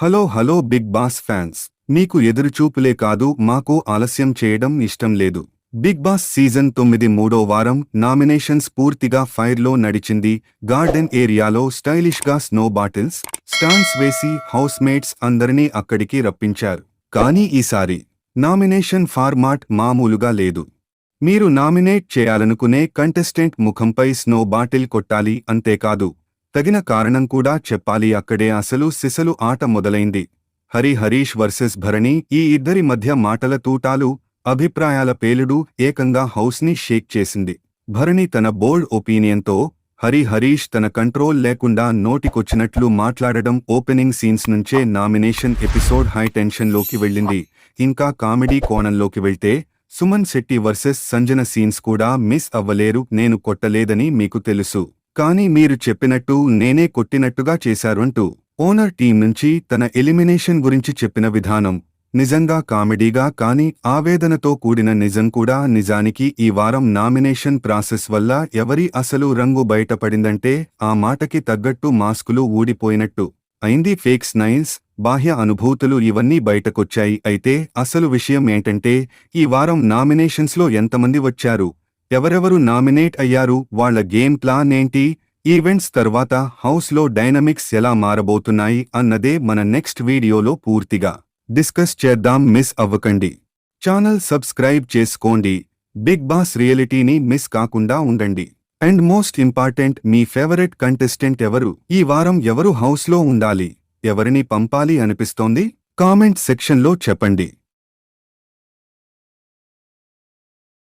Hello hello Bigg Boss fans. మీకు ఎదురుచూపులే కాదు మాకు ఆలస్యం చేయడం ఇష్టం లేదు. బిగ్ బాస్ సీజన్ తొమ్మిది మూడో వారం నామినేషన్స్ పూర్తిగా ఫైర్లో నడిచింది. గార్డెన్ ఏరియాలో స్టైలిష్గా స్నో బాటిల్స్ స్టాండ్స్ వేసి హౌస్ మేట్స్ అందరినీ అక్కడికి రప్పించారు. కానీ ఈసారి నామినేషన్ ఫార్మాట్ మామూలుగా లేదు. మీరు నామినేట్ చేయాలనుకునే కంటెస్టెంట్ ముఖంపై స్నో బాటిల్ కొట్టాలి అంతేకాదు. తగిన కారణం కూడా చెప్పాలి. అక్కడే అసలు సిసలు ఆట మొదలైంది. హరి హరీష్ వర్సెస్ భరణి ఈ ఇద్దరి మధ్య మాటల తూటాలు అభిప్రాయాల పేలుడు ఏకంగా హౌస్ని షేక్ చేసింది. భరణి తన బోల్డ్ ఒపీనియన్తో హరి హరీష్ తన కంట్రోల్ లేకుండా నోటికొచ్చినట్లు మాట్లాడడం ఓపెనింగ్ సీన్స్ నుంచే నామినేషన్ ఎపిసోడ్ హై టెన్షన్లోకి వెళ్ళింది. ఇంకా కామెడీ కోణంలోకి వెళ్తే సుమన్ శెట్టి వర్సెస్ సంజన సీన్స్ కూడా మిస్ అవ్వలేరు నేను కొట్టలేదని మీకు తెలుసు. కానీ మీరు చెప్పినట్టు నేనే కొట్టినట్టుగా చేశారంటూ ఓనర్ టీం నుంచి తన ఎలిమినేషన్ గురించి చెప్పిన విధానం. నిజంగా కామెడీగా కాని ఆవేదనతో కూడిన నిజం కూడా నిజానికి ఈ వారం నామినేషన్ ప్రాసెస్ వల్ల ఎవరి అసలు రంగు బయటపడిందంటే ఆ మాటకి తగ్గట్టు మాస్కులు ఊడిపోయినట్టు. అయింది ఫేక్స్ నైన్స్ బాహ్య అనుభూతులు ఇవన్నీ బయటకొచ్చాయి. అయితే అసలు విషయం ఏంటంటే ఈ వారం నామినేషన్స్లో ఎంతమంది వచ్చారు? ఎవరెవరు నామినేట్ అయ్యారు వాళ్ళ గేమ్ ప్లాన్ ఏంటి ఈవెంట్స్ తర్వాత హౌస్లో డైనమిక్స్ ఎలా మారబోతున్నాయి అన్నదే మన నెక్స్ట్ వీడియోలో పూర్తిగా డిస్కస్ చేద్దాం మిస్ అవ్వకండి. ఛానల్ సబ్స్క్రైబ్ చేసుకోండి. బిగ్ బాస్ రియాలిటీని మిస్ కాకుండా ఉండండి. అండ్ మోస్ట్ ఇంపార్టెంట్ మీ ఫేవరెట్ కంటెస్టెంట్ ఎవరు? ఈ వారం ఎవరు హౌస్లో ఉండాలి? ఎవరిని పంపాలి అనిపిస్తోంది? కామెంట్ సెక్షన్లో చెప్పండి.